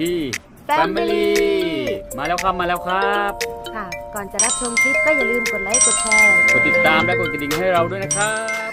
ที่ Family มาแล้วครับมาแล้วครับ ค่ะ ก่อนจะรับชมคลิปก็อย่าลืมกดไลค์กดแชร์ กดติดตามและกดกระดิ่งให้เราด้วยนะครับ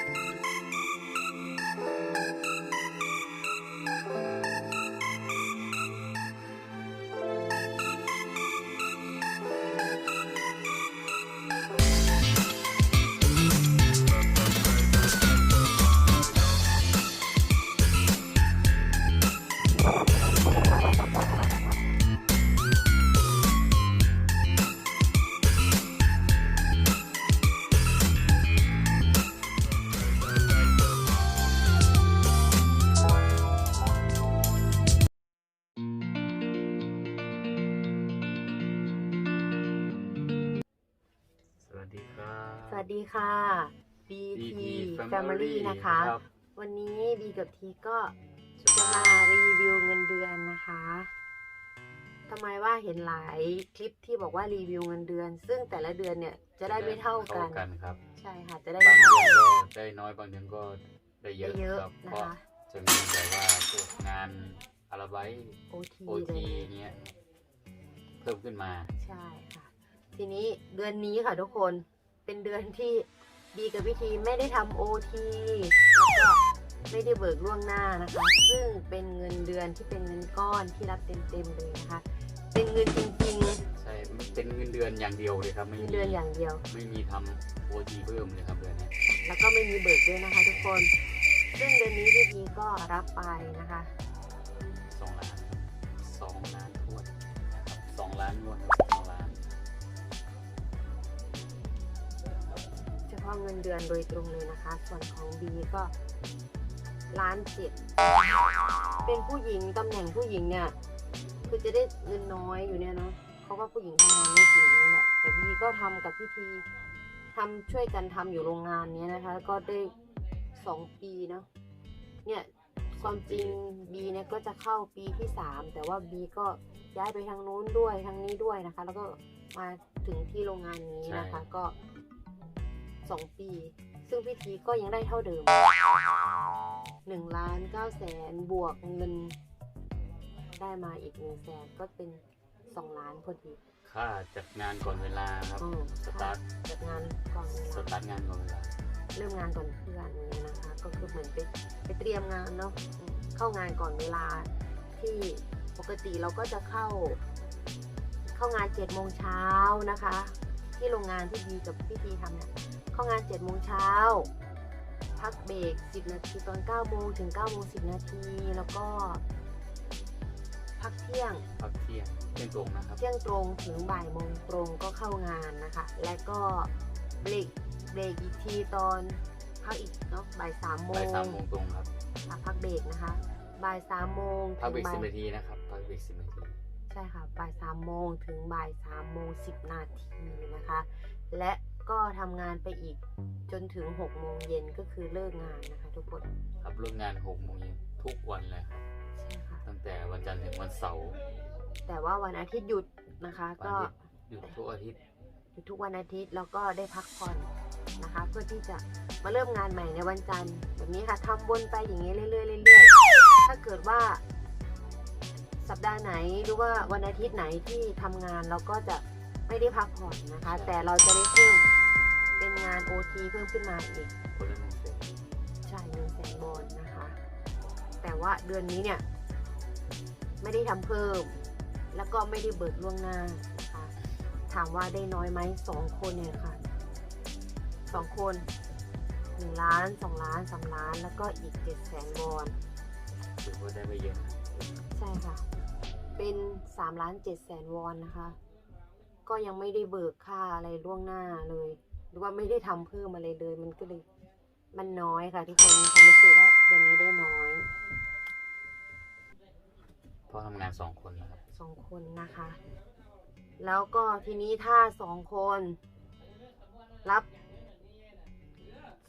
วัสดีค่ะ BT Family นะคะรับวันนี้บีกับทีก็จะมารีวิวเงินเดือนนะคะทำไมว่าเห็นหลายคลิปที่บอกว่ารีวิวเงินเดือน ซึ่งแต่ละเดือนเนี่ยจะได้ไม่เท่ากันเท่ากันครับ ใช่ค่ะ จะได้บาไม่งเท่าเดือนกัน ก็ได้น้อยบางเดือนก็ได้เยได้อะเยอะครับนะเพราะคะจะมีแบบว่าพวกงานอาราไบโอทีโอเลทีย เนี้ยเพิ่มขึ้นมา ใช่ค่ะ ทีนี้เดือนนี้ค่ะทุกคน เป็นเดือนที่บีกับพิธีไม่ได้ทำโอทีแล้วก็ไม่ได้เบิกล่วงหน้านะคะ ซึ่งเป็นเงินเดือนที่เป็นเงินก้อนที่รับเต็มๆเลยนะคะ เป็นเงินจริงใช่เป็นเงินเดือนอย่างเดียวเลยครับๆไม่เงินมีเดือนอย่างเดียว ไม่มีทำโอทีเพิ่มเลยครับเดือนเนี้ยแล้วก็ไม่มีเบิกด้วยนะคะทุกคน ซึ่งเดือนนี้พิธีก็รับไปนะคะ สองล้านสองล้านทวดนะครับสองล้านงวดครับ สองเงินเดือนโดยตรงเลยนะคะ ส่วนของบีก็ล้านเจ็ดเป็นผู้หญิงตำแหน่งผู้หญิงเนี่ย คือจะได้เงินน้อยอยู่เนี่ยเนาะเพราะว่าผู้หญิงทำงานไม่เก่งนี่แหละแต่บีก็ทำกับพิธีทำช่วยกันทำอยู่โรงงานนี้นะคะ ก็ได้สองปีเนาะเนี่ยความจริงบีเนี่ยก็จะเข้าปีที่สามแต่ว่าบีก็ย้ายไปทางนู้นด้วยทางนี้ด้วยนะคะ แล้วก็มาถึงที่โรงงานนี้นะคะ ก็ สองปี ซึ่งพิธีก็ยังได้เท่าเดิมหนึ่งล้านเก้าแสนบวกเงิน ได้มาอีกหนึ่งแสนก็เป็นสองล้านพอดีค่าจัดงานก่อนเวลาครับอืมสตาร์ทจัดงานก่อนเวสลาตาร์ทงานก่อนเวลาเริ่มงานก่อนเพื่อนอย่างเงี้ยนะคะก็คือเหมือนไปไปเตรียมงานเนาะอืมเข้างานก่อนเวลาที่ปกติเราก็จะเข้า เข้างานเจ็ดโมงเช้านะคะ ที่โรงงานที่ดีกับพี่ทีทำเนี่ย เข้างานเจ็ดโมงเช้า พักเบรกสิบนาทีตอนเก้าโมงถึงเก้าโมงสิบนาที แล้วก็ พักเที่ยงพักเที่ยงเที่ยงตรงนะครับ เที่ยงตรงถึงบ่ายโมงตรงก็เข้างานนะคะ และก็เบรกเบรกอีกทีตอนพักอีกเนาะบ่ายสามโมบ่ายงสามโมงตรงครับอะพักเบรกนะคะ บ่ายสามโมงพักเบรถึกงบ่าสิบยนาทีนะครับพักเบรกสิบนาทีใช่ค่ะ บ่ายสามโมงถึงบ่ายสามโมงสิบนาทีนะคะ และ ก็ทำงานไปอีกจนถึงหกโมงเย็นก็คือเลิกงานนะคะ ทุกคนครับเลิกงานหกโมงเย็นทุกวันเลยครับใช่ค่ะตั้งแต่วันจันทร์ถึงวันเสาร์แต่ว่าวันอาทิตย์หยุดนะคะวันก็อาทิตย์หยุดทุกอาทิตย์อยู่ทุกวันอาทิตย์แล้วก็ได้พักผ่อนนะคะ เพื่อที่จะมาเริ่มงานใหม่ในวันจันทร์แบบนี้ค่ะทำวนไปอย่างนี้เรื่อยๆเรื่อยๆถ้าเกิดว่า สัปดาห์ไหนหรือว่าวันอาทิตย์ไหนที่ทำงานเราก็จะไม่ได้พักผ่อนนะคะ แต่เราจะได้เพิ่ม เป็นงาน OT เพิ่มขึ้นมาอีกคนละหนึ่งเซนใช่หนึ่งแสนบอลนะคะ แต่ว่าเดือนนี้เนี่ย ไม่ได้ทำเพิ่ม แล้วก็ไม่ได้เบิกล่วงหน้านะคะถามว่าได้น้อยไหมสองคนเนี่ยค่ะสองคนหนึ่งล้านสองล้านสามล้าน แล้วก็อีกเจ็ดแสนวอนถือว่าได้ไม่เยอะนะใช่ค่ะ เป็นสามล้านเจ็ดแสนวอนนะคะ ก็ยังไม่ได้เบิกค่าอะไรล่วงหน้าเลย หรือว่าไม่ได้ทำเพิ่มอะไรเลย มันก็เลย มันน้อยค่ะทุกคนมีความรู้สึกว่าเดือนนี้ได้น้อยเพราะทำงานสองคนนะครับสองคนนะคะ แล้วก็ทีนี้ถ้าสองคน รับ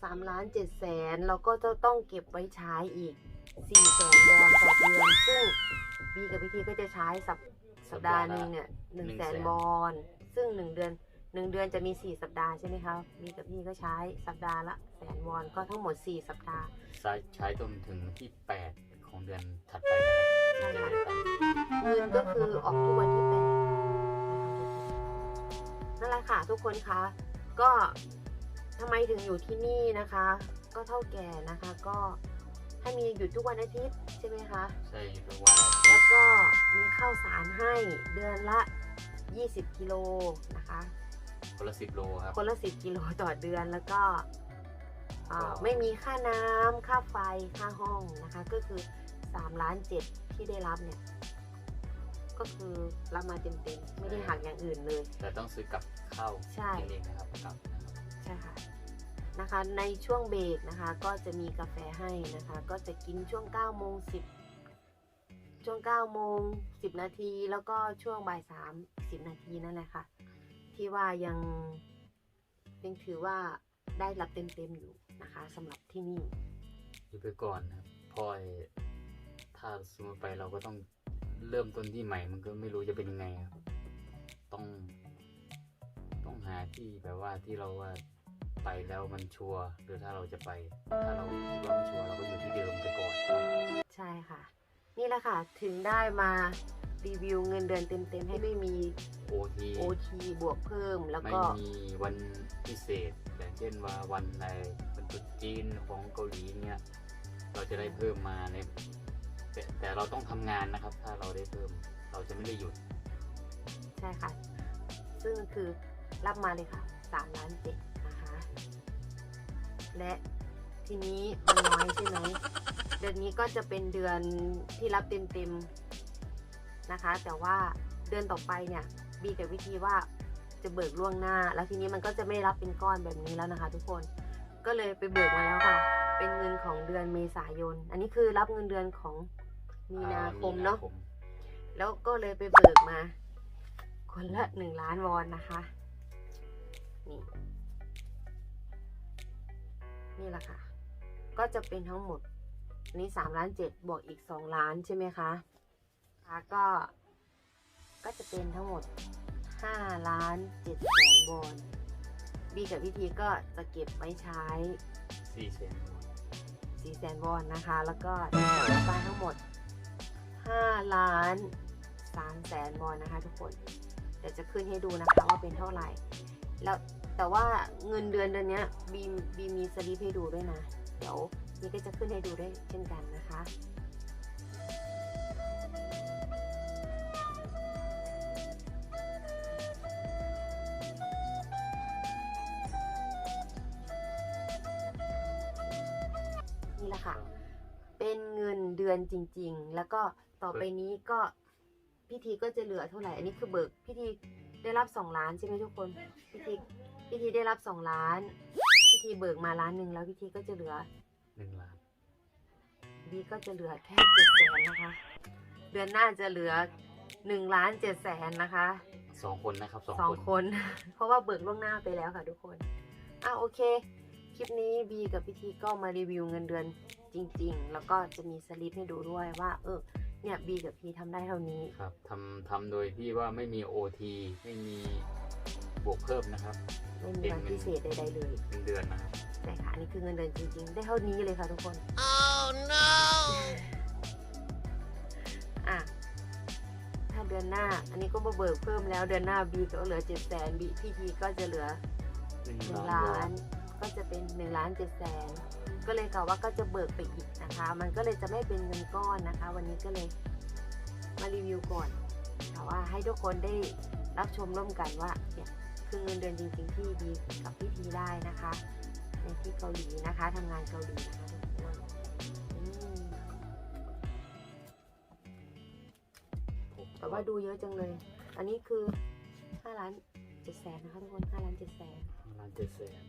สามล้านเจ็ดแสนเราก็จะต้องเก็บไว้ใช้อีกสี่แสนวอนต่อเดือน ซึ่งบีกับพี่ทีก็จะใช้สัปสัปดาห์หนึ่งเนี่ยหนึ่งแสนวอนซึ่งหนึ่งเดือน หนึ่งเดือนจะมีสี่สัปดาห์ใช่ไหมคะบีกับพี่ก็ใช้สัปดาห์ละแสนวอนก็ทั้งหมดสี่สัปดาห์ ใช้ใช้จนถึงที่แปดของเดือนถัดไปนะครับใช่จะค่ะได้ตังค์คืนก็คือออกทุกวันที่แปดนะคะทุกคนนั่นแหละค่ะทุกคนคะก็ทำไมถึงอยู่ที่นี่นะคะ ก็เท่าแก่นะคะก็ให้มีหยุดทุกวันอาทิตย์ใช่ไหมคะ ใช่อยู่ทุกวันแล้วก็มีข้าวสารให้เดือนละ 20 กิโลนะคะ คนละสิบโลครับ คนละ10กิโลต่อเดือนแล้วก็อ่าก็ไม่มีค่าน้ำค่าไฟค่าห้องนะคะ ก็คือ3ล้านเจ็ดที่ได้รับเนี่ย ก็คือรับมาเต็มๆไม่ได้หักอย่างอื่นเลย แต่ต้องซื้อกับข้าวใช่กินเองนะครับกับนะครับใช่ค่ะนะคะ ในช่วงเบรกนะคะ ก็จะมีกาแฟให้นะคะ ก็จะกินช่วง9โมง10ช่วง9โมง10 นาที แล้วก็ช่วงบ่าย3 10 นาทีนั่นแหละค่ะ ที่ว่ายังยังถือว่าได้รับเต็มๆอยู่นะคะสำหรับที่นี่ อยู่ไปก่อนนะครับเพราะไอ้ถ้าสมมติไปเราก็ต้องเริ่มต้นที่ใหม่ มันก็ไม่รู้จะเป็นยังไงครับต้อง ต้องหาที่แบบว่าที่เราว่าไปแล้วมันชัวร์หรือถ้าเราจะไป ถ้าเราคิดว่ามันชัวร์เราก็อยู่ที่เดิมไปก่อน ใช่ค่ะ นี่แหละค่ะถึงได้มา รีวิวเงินเดือนเต็มๆให้ไม่มี โอที OT บวกเพิ่มแล้วไม่ก็มีวันพิเศษอย่างเช่นว่าวันอะไรวันตรุษจีนของเกาหลีเนี่ยเราจะได้เพิ่มมาในแต่แต่เราต้องทำงานนะครับ ถ้าเราได้เพิ่มเราจะไม่ได้หยุดใช่ค่ะ ซึ่งคือรับมาเลยค่ะ3ล้านเจ็ดนะคะ และทีนี้มันน้อยใช่ไหมเดือนนี้ก็จะเป็นเดือนที่รับเต็มๆ นะคะ แต่ว่าเดือนต่อไปเนี่ยบีกับวิธีว่าจะเบิกล่วงหน้า แล้วทีนี้มันก็จะไม่รับเป็นก้อนแบบนี้แล้วนะคะ ทุกคนก็เลยไปเบิกมาแล้วค่ะ เป็นเงินของเดือนเมษายน อันนี้คือรับเงินเดือนของมีนาคมเนาะมีคมแล้วก็เลยไปเบิกมา คนละหนึ่งล้านวอนนะคะนี่นี่แหละค่ะ ก็จะเป็นทั้งหมดอันนี้สามล้านเจ็ดบวกอีกสองล้านใช่ไหมคะ คะก็ก็จะเป็นทั้งหมดห้าล้านเจ็ดแสนวอนบีกับพิธีก็จะเก็บไว้ใช้สี่แสน4แสนวอนนะคะ แล้วก็ได้จ่ายไปทั้งหมด 5 ล้าน3แสนวอนนะคะ ทุกคนเดี๋ยวจะขึ้นให้ดูนะคะว่าเป็นเท่าไหร่ แล้วแต่ว่าเงินเดือนเดือนเนี้ยบีมบีมีสลิปให้ดูด้วยนะ เดี๋ยวนี่ก็จะขึ้นให้ดูได้วยเช่นกันนะคะ อนจริง ๆ แล้วก็ต่อไปนี้ก็พิธีก็จะเหลือเท่าไหร่ อันนี้คือเบิกพิธีได้รับ2ล้านใช่ไหมทุกคนพิธีพิธีได้รับ2ล้าน พิธีเบิกมาล้านหนึ่งแล้วพิธีก็จะเหลือหนึ่งล้านบีก็จะเหลือแค่เจ็ดแสนนะคะ เดือนหน้าจะเหลือ1ล้านเจ็ดแสนนะคะสองคนนะครับสองสองคนคน เพราะว่าเบิกล่วงหน้าไปแล้วค่ะทุกคนอะโอเค คลิปนี้บีกับพิธีก็มารีวิวเงินเดือน จริง ๆ แล้วก็จะมีสลิปให้ดูด้วยว่า เออ เนี่ยบีกับพีทำได้เท่านี้ ครับทำทำโดยที่ว่าไม่มีโอทีไม่มีบวกเพิ่มนะครับ ไม่มีวันพิเศษใดๆเลยเป็นเดือนนะครับใช่ค่ะอันนี่คือเงินเดือนจริง ๆ ได้เท่านี้เลยค่ะทุกคนอะถ้าเดือนหน้า อันนี้ก็มาเบิกเพิ่มแล้วเดือนหน้าบีก็เหลือเจ็ดแสนบีพี่พีก็จะเหลือหนึ่งหนึ่งล้าล้านน ก็จะเป็นหนึ่งล้านเจ็ดแสนก็เลยกล่าวว่าก็จะเบิกไปอีกนะคะ มันก็เลยจะไม่เป็นเงินก้อนนะคะ วันนี้ก็เลยมารีวิวก่อนแต่ว่าให้ทุกคนได้รับชมร่วมกันว่าเนี่ยคือเงินเดือนจริงๆที่ดีกับพี่ทีได้นะคะ ในที่เกาหลีนะคะทำงานเกาหลีนะคะแต่ว่าดูเยอะจังเลย อันนี้คือ5ล้าน7แสนนะคะทุกคน5ล้าน7แสนล้านเจ็ดแสน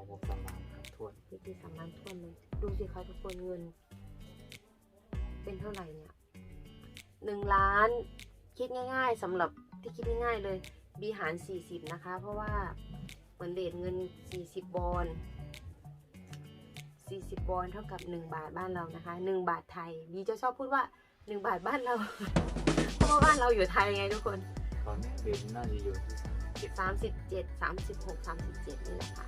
ของผมสามล้านครับทวนพิธีสามล้านท่วนเลยดูสิคะทุกคนเงิน เป็นเท่าไหร่เนี่ยหนึ่งล้านคิดง่าย ๆสำหรับที่คิดง่ายๆเลยบีหาร 40 นะคะ เพราะว่าเหมือนเลทเงิน 40 บอล40 บอลเท่ากับ 1 บาทบ้านเรานะคะ 1 บาทไทยบีจะชอบพูดว่า 1 บาทบ้านเรา เพราะว่าบ้านเราอยู่ไทยไงทุกคนตอนนี้เดือนน่าจะอยู่ที่สามสิบเจ็ด37 36 37 นี่แหละค่ะ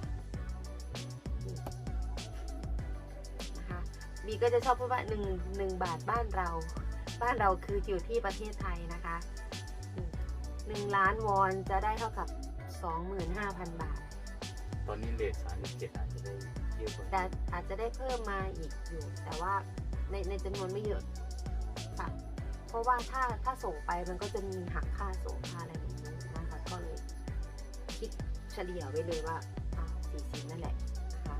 บีก็จะชอบพูดว่า1 1บาทบ้านเรา บ้านเราคืออยู่ที่ประเทศไทยนะคะหนึ่งล้านวอนจะได้เท่ากับ25,000บาท ตอนนี้เลทสามสิบเจ็ดอาจจะได้เยอะกว่าแต่อาจจะได้เพิ่มมาอีกอยู่ แต่ว่าในในจำนวนไม่เยอะค่ะเพราะว่าถ้าถ้าส่งไปมันก็จะมีหักค่าส่งค่าอะไรแบบนี้นะคะก็เลยคิดเฉลี่ยไว้เลยว่าอ่าสี่สิบนั่นแหละนะคะ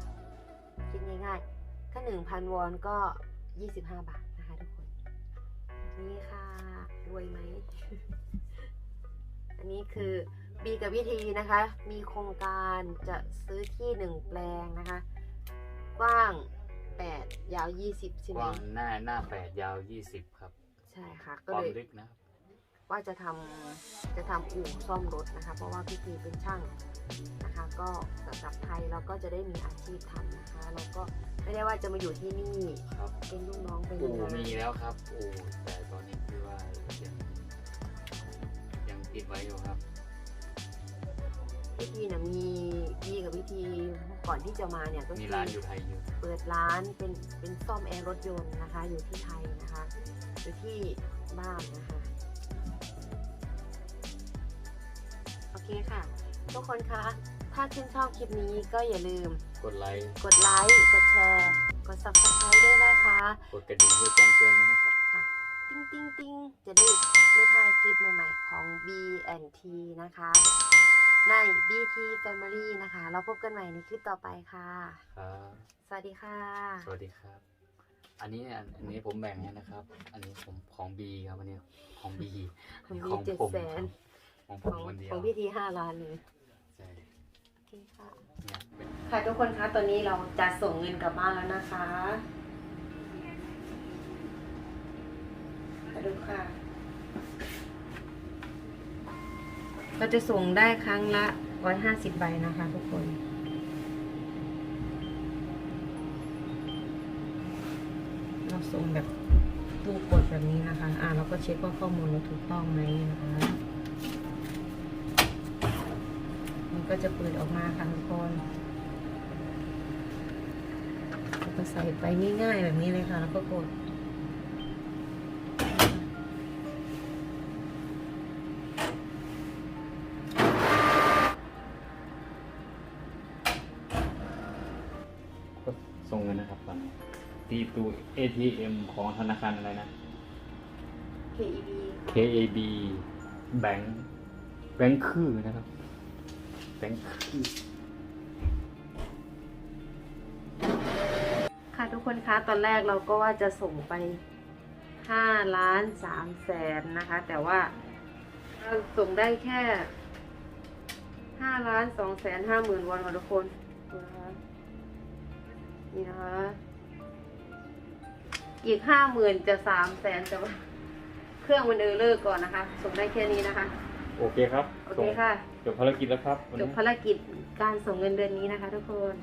คิดง่ายๆ ถ้าหนึ่งพันวอนก็ยี่สิบห้าบาทนะคะทุกคน นี่ค่ะ รวยไหม อันนี้คือบีกับวิธีนะคะ มีโครงการจะซื้อที่หนึ่งแปลงนะคะ กว้าง 8 ยาว 20 ใช่กไหมว้างหน้าหน้าแปดยาวยี่สิบครับ ใช่ค่ะคก็วามเลยลึกนะครับ ว่าจะทำจะทำอู่ซ่อมรถนะคะ เพราะว่าพี่พีเป็นช่างนะคะ ก็กลับไทยเราก็จะได้มีอาชีพทำนะคะ เราก็ไม่ได้ว่าจะมาอยู่ที่นี่ครับเป็นลูกน้องเป็นอู่ยังไงมีแล้วครับอู่แต่ตอนนี้คือว่ายังยังปิดไว้อยู่ครับพี่พีนะมีพี่กับพี่ทีก่อนที่จะมาเนี่ยก็มีคือร้านอยู่ไทยอยู่เปิดร้านเป็นเป็นซ่อมแอร์รถยนต์นะคะ อยู่ที่ไทยนะคะอยู่ที่บ้านนะคะ คค่ะ ทุกคนคะ ถ้าชื่นชอบคลิปนี้ก็อย่าลืม กดไลค์ กดไลค์ กดแชร์ กด subscribe ด้วยนะคะ กดกระดิ่งเพื่อแจ้งเตือนด้วยนะครับ ค่ะ ติ้งติ้งติ้งจะได้ไม่พลาดคลิปใหม่ๆของ B and T นะคะ ใน BT Family นะคะ เราพบกันใหม่ในคลิปต่อไปค่ะ ครับ สวัสดีค่ะ สวัสดีครับ อันนี้อันอันนี้ผมแบ่งให้นะครับ อันนี้ผมของบีครับอันนี้ของบี ของ B ของเจ็ดผมแสน ของผขมองคนเดียวของพี่ทีห้าล้านเลยใช่โอเคค่ะ เนี่ยเป็นค่ะทุกคนคะตอนนี้เราจะส่งเงินกลับบ้านแล้วนะคะมาดูค่ะ เราจะส่งได้ครั้งละ150ใบนะคะทุกคน เราส่งแบบตู้กดแบบนี้นะคะ อ่าเราก็เช็คว่าข้อมูลเราถูกต้องไหมนะคะ มัน ก็จะเปิดออกมาค่ะทุกคนแล้วก็ใส่ไปง่ายๆแบบนี้เลยค่ะ แล้วก็กดก็ส่งเงินนะครับตอนนี้ตีตู้ ATM ของธนาคารอะไรนะ KEB KAB Bank แบงค์คือนะครับ แบงค์คือค่ะทุกคนคะตอนแรกเราก็ว่าจะส่งไปห้าล้านสามแสนนะคะ แต่ว่าเราส่งได้แค่ห้าล้านสองแสนห้าหมื่นวอนค่ะทุกคนดูนะคะนี่นะคะอีกห้าหมื่นจะสามแสนแต่ว่าเครื่องมันเออเลอร์ก่อนนะคะ ส่งได้แค่นี้นะคะ โอเคครับ โอส่เคงค่ะ จบภารกิจแล้วครับวันจบนี้ ภารกิจการส่งเงินเดือนนี้นะคะทุกคน